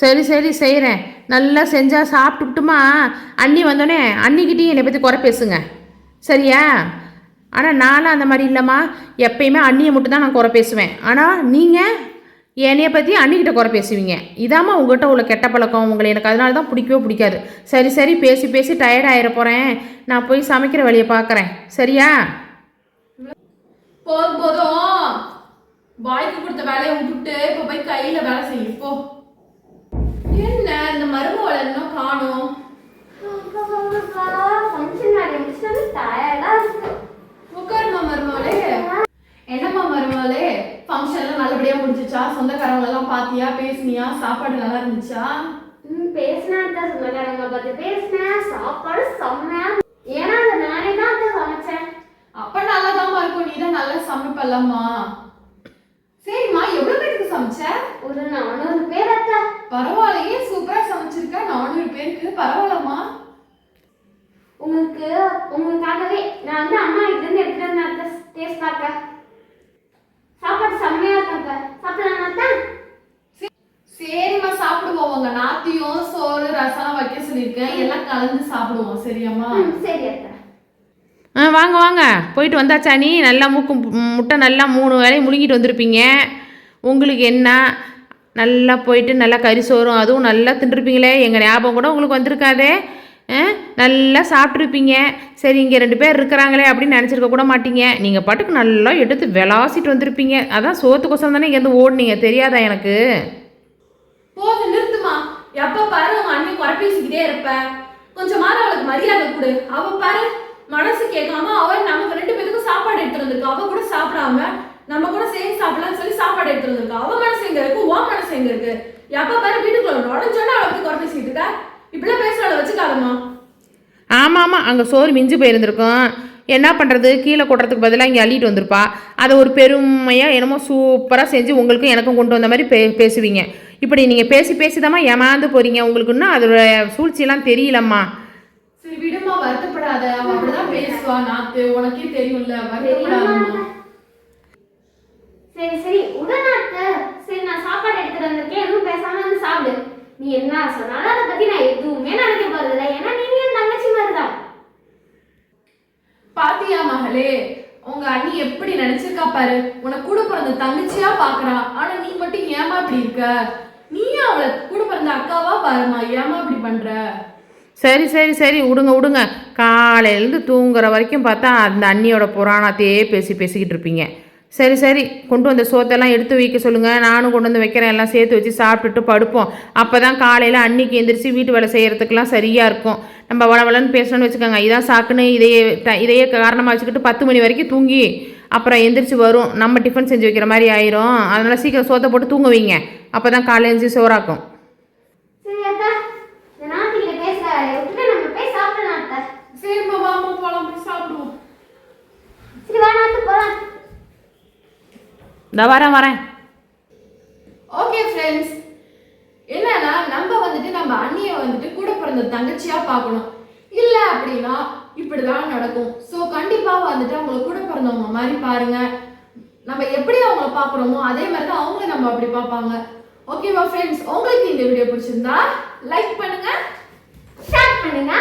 சரி சரி செய்கிறேன் நல்லா செஞ்சால் சாப்பிட்டுட்டுமா? அண்ணி வந்தோடனே அண்ணிக்கிட்டேயும் என்னை பற்றி குறை பேசுங்க. சரியா? ஆனால் நானும் அந்த மாதிரி இல்லைம்மா. எப்பயுமே அண்ணியை மட்டும் தான் நான் குறை பேசுவேன். ஆனால் நீங்கள் என்னைய பற்றி அண்ணிக்கிட்ட குறை பேசுவீங்க. இதாம்மா உங்கள்கிட்ட உள்ள கெட்ட பழக்கம். உங்களை எனக்கு அதனால தான் பிடிக்கவே பிடிக்காது. சரி சரி பேசி பேசி டயர்ட் ஆகிட போகிறேன் நான் போய் சமைக்கிற வழியை பார்க்குறேன் சரியா? போதும் போதும். வாய்க்கு கொடுத்த வேலையை விட்டுட்டு இப்போ போய் கையில் வேலை செய்யும் போ. என்னம்மா மருமகளே? ஃபங்க்ஷன்லாம் நல்லபடியா முடிஞ்சுச்சா? சொந்தக்காரவங்க எல்லாம் பாத்தியா? பேசுனியா? சாப்பாடு நல்லா இருந்துச்சா? பேசினேன் சொந்தக்காரங்க பார்த்து பேசினேன் சாப்பாடு செம்மையா ஏன்னா அது நானே தான் அத்தை சமைச்சேன். அப்ப நல்லாதாம்மா இருக்கும். நீ தான் நல்லா சமைப்பல்லம்மா. சரிம்மா எவ்வளவு பேருக்கு சமைச்ச? ஒரு நானூறு பேர் அத்தை. பரவாயில்லையே சூப்பரா சமைச்சிருக்க. நானூறு பேருக்கு. பரவாயில்லம்மா. உங்களுக்கு உங்களுக்காகவே நான் வந்து அம்மா வீட்டுல இருந்து எடுத்துட்டு வந்தேன் டேஸ்ட் பார்க்க. சாப்பாடு செம்மையா இருக்கும் அத்தை சாப்பிடலாம் சரிம்மா சாப்பிடுவோம். உங்க நாத்தியும் சோறு ரசம் வைக்க சொல்லியிருக்கேன். எல்லாம் கலந்து சாப்பிடுவோம். சரியாம்மா? சரி அத்தை ஆ வாங்க வாங்க. போயிட்டு வந்தாச்சா நீ? நல்லா மூக்கு முட்டை நல்லா மூணு வேலையும் முழுங்கிட்டு வந்திருப்பீங்க. உங்களுக்கு என்ன? நல்லா போயிட்டு நல்லா கறி சோறும் அதுவும் நல்லா தின்றுருப்பீங்களே. எங்கள் ஞாபகம் கூட உங்களுக்கு வந்திருக்காதே. நல்லா சாப்பிட்ருப்பீங்க சரி இங்கே ரெண்டு பேர் இருக்கிறாங்களே அப்படின்னு நினச்சிருக்க கூட மாட்டீங்க. நீங்கள் பாட்டுக்கு நல்லா எடுத்து விளாசிட்டு வந்திருப்பீங்க. அதான் சோத்துக்கோசம் தானே இங்கேருந்து ஓடுனீங்க. தெரியாதா எனக்கு? போதும் நிறுத்துமா. எப்ப பாரு உங்க அண்ணன் குறை பேசிக்கிட்டே இருப்ப. கொஞ்சமாவது அவளுக்கு மரியாதை கொடு. அவ பாரு மனசு கேட்காம அவள் நமக்கு ரெண்டு பேருக்கும் சாப்பாடு எடுத்துட்டு வந்திருக்கா. அவ கூட சாப்பிடாம நம்ம கூட சேர்ந்து சாப்பிடலாம்னு சொல்லி சாப்பாடு எடுத்துட்டு வந்திருக்கா. அவ மனசு எங்க இருக்கு? உன் மனசு எங்க இருக்கு? எப்ப பாரு வீட்டுக்குள்ள நுழைஞ்சோன்னா அவளுக்கு குறை பேசிக்கிட்டு இருக்க? இப்படிலாம் பேசுறவளை வச்சுக்காதம்மா. ஆமாம் ஆமாம் அங்கே சோறு மிஞ்சி போயிருந்திருக்கும். என்ன பண்ணுறது கீழே கொட்டுறதுக்கு பதிலாக இங்கே அள்ளிட்டு வந்திருப்பா. அதை ஒரு பெருமையாக என்னமோ சூப்பராக செஞ்சு உங்களுக்கும் எனக்கும் கொண்டு வந்த மாதிரி பே பேசுவீங்க. இப்படி நீங்கள் பேசி பேசிதாம்மா ஏமாந்து போகிறீங்க உங்களுக்கு இன்னும் அதோட சூழ்ச்சியெல்லாம் தெரியலம்மா. சரி விடுமா வருத்தப்படாத. அப்படிதான் பேசுவா. நாத்து உனக்கே தெரியும்ல வருத்தப்படாதம்மா சரி சரி உடனே அத்தை சரி நான் சாப்பாடு எடுத்துட்டு வந்திருக்கேன். எதுவும் பேசாம வந்து சாப்பிடு. நீ என்ன சொன்னாலும் அதை பத்தி நான் எதுவுமே நினைக்க போறதில்ல ஏன்னா நீங்க என் தங்கச்சி மாதிரி தான் பாத்தியா மகளே உங்க அண்ணி எப்படி நினைச்சிருக்கா பாரு? உனக்கு கூட பிறந்த தங்கச்சியா பாக்குறா. ஆனா நீ மட்டும் ஏமா இப்படி இருக்க? நீ அவளை கூட பிறந்த அக்காவா பாருமா ஏமா இப்படி பண்ற? சரி சரி சரி. விடுங்க விடுங்க காலையிலேருந்து தூங்குற வரைக்கும் பார்த்தா அந்த அண்ணியோட புராணத்தையே பேசி பேசிக்கிட்டு இருப்பீங்க. சரி சரி. கொண்டு வந்த சோத்தெல்லாம் எடுத்து வைக்க சொல்லுங்கள் நானும் கொண்டு வந்து வைக்கிறேன். எல்லாம் சேர்த்து வச்சு சாப்பிட்டுட்டு படுப்போம். அப்போ தான் காலையில் அன்னிக்கு எந்திரிச்சு வீட்டு வேலை செய்கிறதுக்கெல்லாம் சரியாக இருக்கும். நம்ம வளவளன்னு பேசணும்னு வச்சுக்கோங்க. இதான் சாக்குன்னு இதையே ட- இதையே காரணமாக வச்சுக்கிட்டு பத்து மணி வரைக்கும் தூங்கி அப்புறம் எந்திரிச்சு வரும். நம்ம டிஃபன் செஞ்சு வைக்கிற மாதிரி ஆயிரும். அதனால் சீக்கிரம் சோத்தை போட்டு தூங்க வைங்க. அப்போ தான் காலையில் எழுந்திரிச்சு சோறாக்கும். சரிம்மா வாமா போலாம் போய் சாப்பிடுவோம். சரி வா நாட்டு போலாம். இந்த வரேன் வரேன். ஓகே ஃப்ரெண்ட்ஸ் என்னன்னா நம்ம வந்துட்டு நம்ம அண்ணியை வந்துட்டு கூட பிறந்த தங்கச்சியா பார்க்கணும். இல்லை அப்படின்னா இப்படிதான் நடக்கும். ஸோ கண்டிப்பாக வந்துட்டு அவங்கள கூட பிறந்தவங்க மாதிரி பாருங்க. நம்ம எப்படி அவங்கள பார்க்குறோமோ அதே மாதிரி தான் அவங்கள நம்ம அப்படி பார்ப்பாங்க. ஓகேவா ஃப்ரெண்ட்ஸ் உங்களுக்கு இந்த வீடியோ பிடிச்சிருந்தா லைக் பண்ணுங்க ஷேர் பண்ணுங்க.